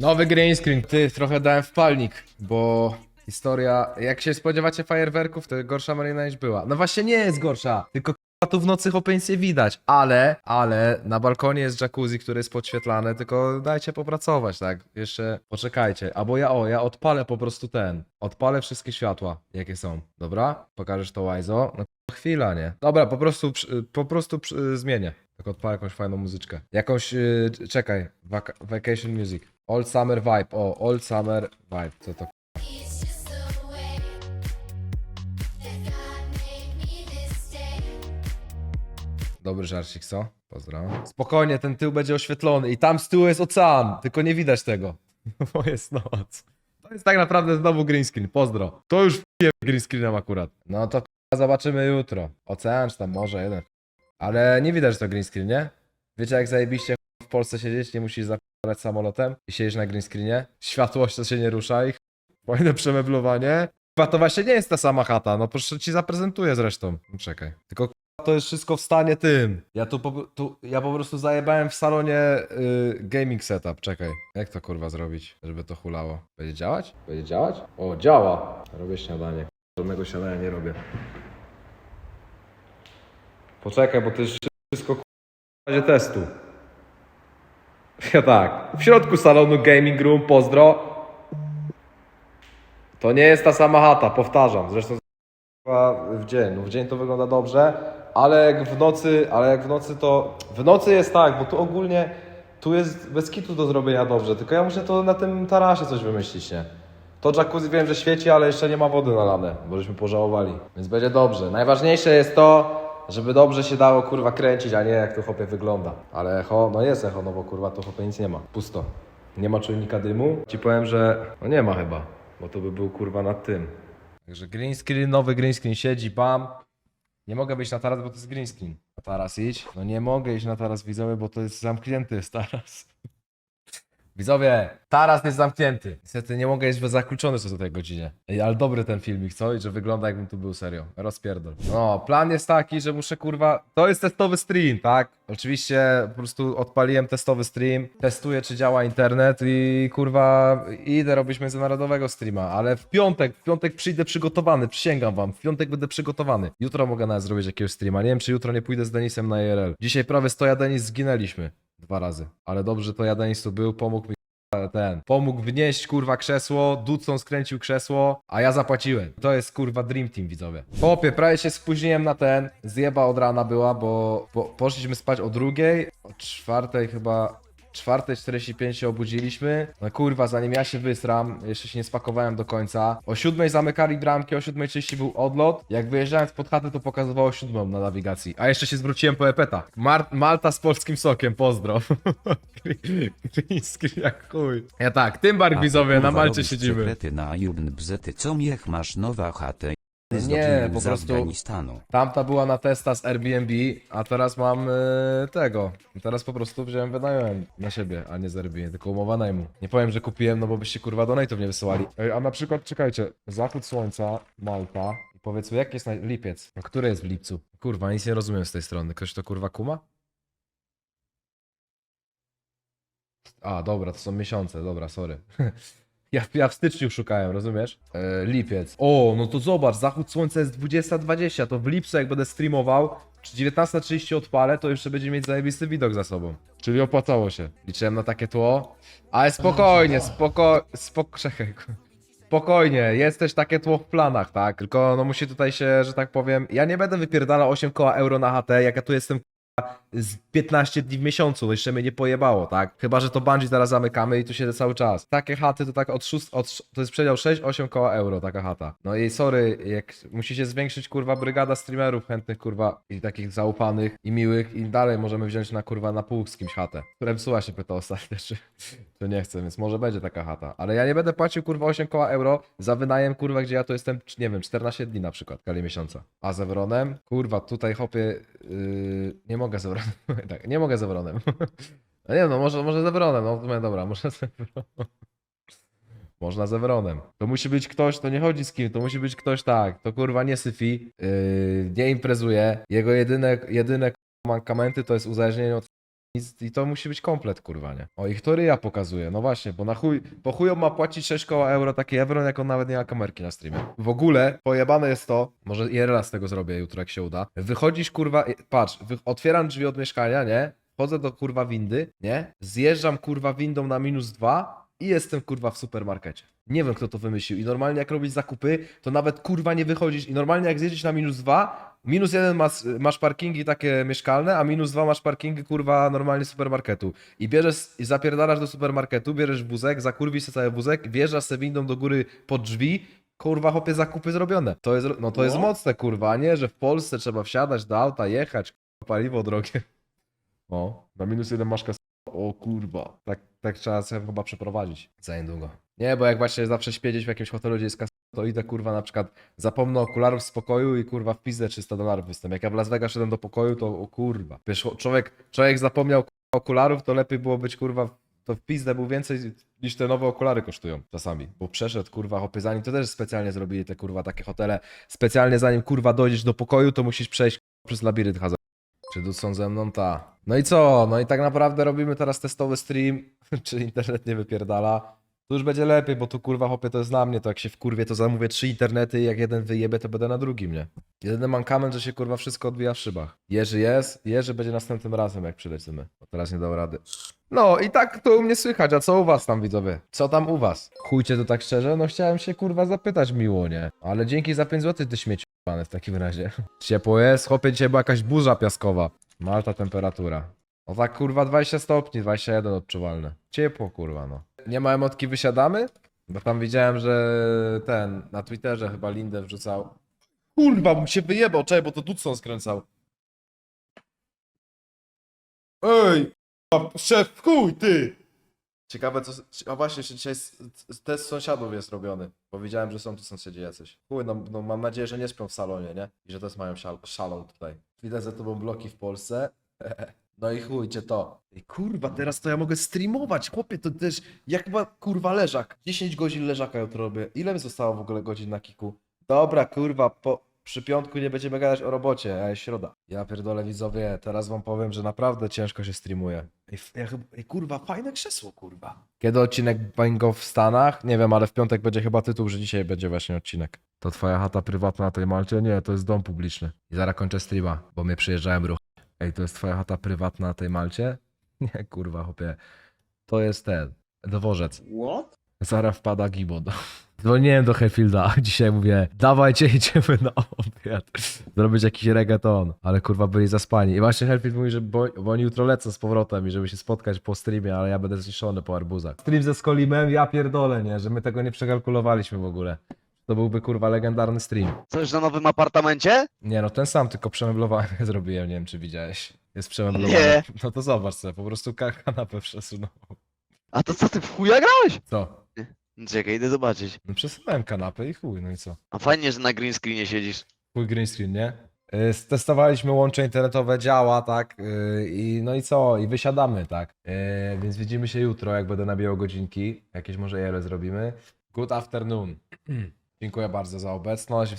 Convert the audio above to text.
Nowy green screen. Ty, trochę dałem w palnik, bo historia, jak się spodziewacie fajerwerków, to gorsza marina niż była. No właśnie nie jest gorsza, tylko tu w nocy chłopie nic widać, ale, ale na balkonie jest jacuzzi, które jest podświetlane, tylko dajcie popracować, tak? Jeszcze poczekajcie, albo ja, o, ja odpalę po prostu ten, odpalę wszystkie światła, jakie są, dobra? Pokażesz to łajzo? No chwila, nie? Dobra, po prostu, po prostu zmienię. Tak odpalę jakąś fajną muzyczkę. Jakąś, yy, czekaj, Vac Vacation Music. Old Summer Vibe, o, Old Summer Vibe, co to. Dobry żarcik, co? Pozdro. Spokojnie, ten tył będzie oświetlony i tam z tyłu jest ocean, tylko nie widać tego. Bo jest noc. To jest tak naprawdę znowu green screen, pozdro. To już f***iem green screenem akurat. No to zobaczymy jutro. Ocean czy tam może jeden. Ale nie widać, że to green screen, nie? Wiecie jak zajebiście w Polsce siedzieć, nie musisz zapalać samolotem i siedzieć na green screenie? Światłość to się nie rusza i fajne przemeblowanie. Chyba to właśnie nie jest ta sama chata, no proszę ci zaprezentuję zresztą. No, Czekaj. Tylko to jest wszystko w stanie tym. Ja tu po, tu, ja po prostu zajebałem w salonie y, gaming setup. Czekaj, jak to kurwa zrobić, żeby to hulało? Będzie działać? Będzie działać? O, działa! Robię śniadanie. Żadnego śniadania nie robię. Poczekaj, bo to jest wszystko w razie testu. Ja tak, w środku salonu gaming room, pozdro. To nie jest ta sama chata, powtarzam. Zresztą w dzień. No w dzień to wygląda dobrze, ale jak w nocy, ale jak w nocy to. W nocy jest tak, bo tu ogólnie tu jest bez kitu do zrobienia dobrze, tylko ja muszę to na tym tarasie coś wymyślić, nie? To jacuzzi wiem, że świeci, ale jeszcze nie ma wody nalane, bo żeśmy pożałowali. Więc będzie dobrze. Najważniejsze jest to, żeby dobrze się dało kurwa kręcić, a nie jak to chłopie wygląda. Ale echo, no jest echo, no bo kurwa to chłopie nic nie ma. Pusto. Nie ma czujnika dymu. Ci powiem, że no nie ma chyba, bo to by był kurwa nad tym. Także green screen, nowy green screen siedzi, bam. Nie mogę być na taras, bo to jest green screen. Na taras idź. No nie mogę iść na taras widzowie, bo to jest zamknięty jest taras. Widzowie, taras jest zamknięty. Niestety nie mogę bo zakluczony są do tej godzinie. Ej, ale dobry ten filmik, co? I że wygląda jakbym tu był serio. Rozpierdol. No, plan jest taki, że muszę kurwa... To jest testowy stream, tak? Oczywiście po prostu odpaliłem testowy stream, testuję czy działa internet i kurwa idę robić międzynarodowego streama, ale w piątek, w piątek przyjdę przygotowany, przysięgam wam, w piątek będę przygotowany. Jutro mogę nawet zrobić jakiegoś streama, nie wiem czy jutro nie pójdę z Denisem na IRL. Dzisiaj prawie 100 ja Denis zginęliśmy. Dwa razy. Ale dobrze, to ja Denis tu był, pomógł mi ten. Pomógł wnieść kurwa krzesło, Dudson skręcił krzesło, a ja zapłaciłem. To jest kurwa Dream Team widzowie. Chłopie, prawie się spóźniłem na ten. Zjeba od rana była, bo poszliśmy spać o drugiej, o czwartej chyba. 4.45 się obudziliśmy. No kurwa, zanim ja się wysram, jeszcze się nie spakowałem do końca. O 7.00 zamykali bramki, o 7.30 był odlot. Jak wyjeżdżałem pod chatę, to pokazywało 7 na nawigacji. A jeszcze się zwróciłem po epeta. Mar Malta z polskim sokiem, pozdro. Screen jak chuj. Ja tak, tym bark widzowie, na Malcie siedzimy. Sekrety na Jubn Bzety, co miech masz nowa chatę. Nie, po z prostu- Afganistanu. Tamta była na testa z Airbnb, a teraz mam e, tego. Teraz po prostu wziąłem, wynająłem na siebie, a nie z Airbnb, tylko umowa najmu. Nie powiem, że kupiłem, no bo byście kurwa donate'ów nie wysyłali. Ej, a na przykład, czekajcie, zachód słońca, Malta. I powiedzmy, jaki jest naj... lipiec? No, który jest w lipcu? Kurwa, nic nie rozumiem z tej strony. Ktoś to kurwa kuma? A, dobra, to są miesiące, dobra, sorry. Ja, ja w styczniu szukałem, rozumiesz? E, lipiec. O, no to zobacz, zachód słońca jest 20.20, to w lipcu jak będę streamował, czy 19.30 odpalę, to jeszcze będzie mieć zajebisty widok za sobą. Czyli opłacało się. Liczyłem na takie tło. Ale spokojnie, spoko... spok... Czekaj. Spokojnie, jest też takie tło w planach, tak? Tylko no musi tutaj się, że tak powiem, ja nie będę wypierdalał 8 koła euro na HT, jak ja tu jestem z 15 dni w miesiącu, jeszcze mnie nie pojebało, tak? Chyba, że to Bungie zaraz zamykamy i tu siedzę cały czas. Takie chaty to tak od 6, od, to jest przedział 6-8 koła euro, taka chata. No i sorry, jak musi się zwiększyć, kurwa, brygada streamerów chętnych, kurwa, i takich zaufanych i miłych i dalej możemy wziąć na, kurwa, na pół z kimś chatę. Remsuła się pyta ostatnio, czy, czy nie chce, więc może będzie taka chata. Ale ja nie będę płacił, kurwa, 8 koła euro za wynajem, kurwa, gdzie ja to jestem, nie wiem, 14 dni na przykład, w skali miesiąca. A z Evronem? Kurwa, tutaj hopie, yy, nie mogę z tak, nie mogę z. No nie no może, może z no dobra, może. Można z Evronem. To musi być ktoś, to nie chodzi z kim, to musi być ktoś tak, to kurwa nie syfi, yy, nie imprezuje, jego jedyne, jedyne mankamenty to jest uzależnienie od I to musi być komplet, kurwa, nie? O, ich to ryja pokazuje, no właśnie, bo na chuj, po chuj on ma płacić 6 koła euro taki Evron, jak on nawet nie ma kamerki na streamie. W ogóle, pojebane jest to, może IRL z tego zrobię jutro, jak się uda. Wychodzisz, kurwa, patrz, wy, otwieram drzwi od mieszkania, nie? Wchodzę do, kurwa, windy, nie? Zjeżdżam, kurwa, windą na minus dwa i jestem, kurwa, w supermarkecie. Nie wiem, kto to wymyślił. I normalnie jak robisz zakupy, to nawet, kurwa, nie wychodzisz. I normalnie jak zjedziesz na minus dwa, Minus jeden masz, masz parkingi takie mieszkalne, a minus dwa masz parkingi kurwa normalnie supermarketu. I bierzesz i zapierdalasz do supermarketu, bierzesz wózek, zakurwisz sobie cały wózek, wjeżdżasz se windą do góry pod drzwi, kurwa chłopie zakupy zrobione. To jest, no to jest mocne kurwa, a nie, że w Polsce trzeba wsiadać do auta, jechać, kurwa, paliwo drogie. O, na minus jeden masz kas... O kurwa. Tak, tak trzeba sobie chyba przeprowadzić za niedługo. Nie, bo jak właśnie zawsze śpiedzieć w jakimś hotelu, gdzie jest kas... to idę kurwa na przykład zapomnę okularów z pokoju i kurwa w pizdę 300 dolarów występ. Jak ja w Las Vegas szedłem do pokoju, to o kurwa. Wiesz, człowiek, człowiek zapomniał okularów, to lepiej było być kurwa to w pizdę był więcej niż te nowe okulary kosztują czasami. Bo przeszedł kurwa hopy zanim to też specjalnie zrobili te kurwa takie hotele. Specjalnie zanim kurwa dojdziesz do pokoju, to musisz przejść przez labirynt hazard. Czy tu są ze mną? Ta. No i co? No i tak naprawdę robimy teraz testowy stream, czy internet nie wypierdala. Tu już będzie lepiej, bo tu kurwa hopie to jest na mnie, to jak się w kurwie to zamówię trzy internety i jak jeden wyjebie, to będę na drugim, nie? Jedyny mankament, że się kurwa wszystko odbija w szybach. Jerzy jest, Jerzy będzie następnym razem jak przylecimy, bo teraz nie dał rady. No i tak to u mnie słychać, a co u was tam widzowie? Co tam u was? Chujcie to tak szczerze? No chciałem się kurwa zapytać miło, nie? Ale dzięki za 5 zł ty śmieci pane w takim razie. Ciepło jest, chłopie dzisiaj była jakaś burza piaskowa. Malta temperatura. No tak kurwa 20 stopni, 21 odczuwalne. Ciepło kurwa no. Nie ma emotki wysiadamy? Bo tam widziałem, że ten na Twitterze chyba Lindę wrzucał. Kurwa, bym się wyjebał, czekaj, bo to Dudson skręcał. Ej, kurwa, szef, chuj, ty! Ciekawe co, a właśnie, jeszcze dzisiaj test sąsiadów jest robiony, bo widziałem, że są tu sąsiedzi jacyś. Chuj, no, no mam nadzieję, że nie śpią w salonie, nie? I że też mają szal, szalą tutaj. Widać za tobą bloki w Polsce. No i chujcie to. I kurwa, teraz to ja mogę streamować, chłopie, to też jak chyba kurwa leżak. 10 godzin leżaka jutro robię. Ile mi zostało w ogóle godzin na kiku? Dobra, kurwa, po, przy piątku nie będziemy gadać o robocie, a jest środa. Ja pierdolę widzowie, teraz wam powiem, że naprawdę ciężko się streamuje. I, f- ja chyba, i kurwa, fajne krzesło, kurwa. Kiedy odcinek Bingo w Stanach? Nie wiem, ale w piątek będzie chyba tytuł, że dzisiaj będzie właśnie odcinek. To twoja chata prywatna na tej Malcie? Nie, to jest dom publiczny. I zaraz kończę streama, bo mnie przyjeżdżałem ruch. Ej, to jest twoja chata prywatna na tej Malcie? Nie, kurwa, chłopie. To jest ten, dworzec. What? Zaraz wpada Gibon. Dzwoniłem do Heffielda, dzisiaj mówię, dawajcie, idziemy na obiad. Zrobić jakiś reggaeton, ale kurwa byli zaspani. I właśnie Heffield mówi, że bo, bo oni jutro lecą z powrotem i żeby się spotkać po streamie, ale ja będę zniszczony po arbuzach. Stream ze Skolimem, ja pierdolę, nie, że my tego nie przekalkulowaliśmy w ogóle. To byłby kurwa legendarny stream. Coś na nowym apartamencie? Nie no, ten sam, tylko przemeblowany zrobiłem, nie wiem czy widziałeś. Jest przemeblowany. Nie. No to zobacz sobie, po prostu ka- kanapę przesunął. A to co ty w chuja grałeś? Co? Czekaj, idę zobaczyć. No przesunąłem kanapę i chuj, no i co? A fajnie, że na green screenie siedzisz. Full green screen, nie? Y, Testowaliśmy łącze internetowe, działa, tak? Y, I no i co? I wysiadamy, tak? Y, Więc widzimy się jutro, jak będę nabijał godzinki. Jakieś może jele zrobimy. Good afternoon. Dziękuję bardzo za obecność.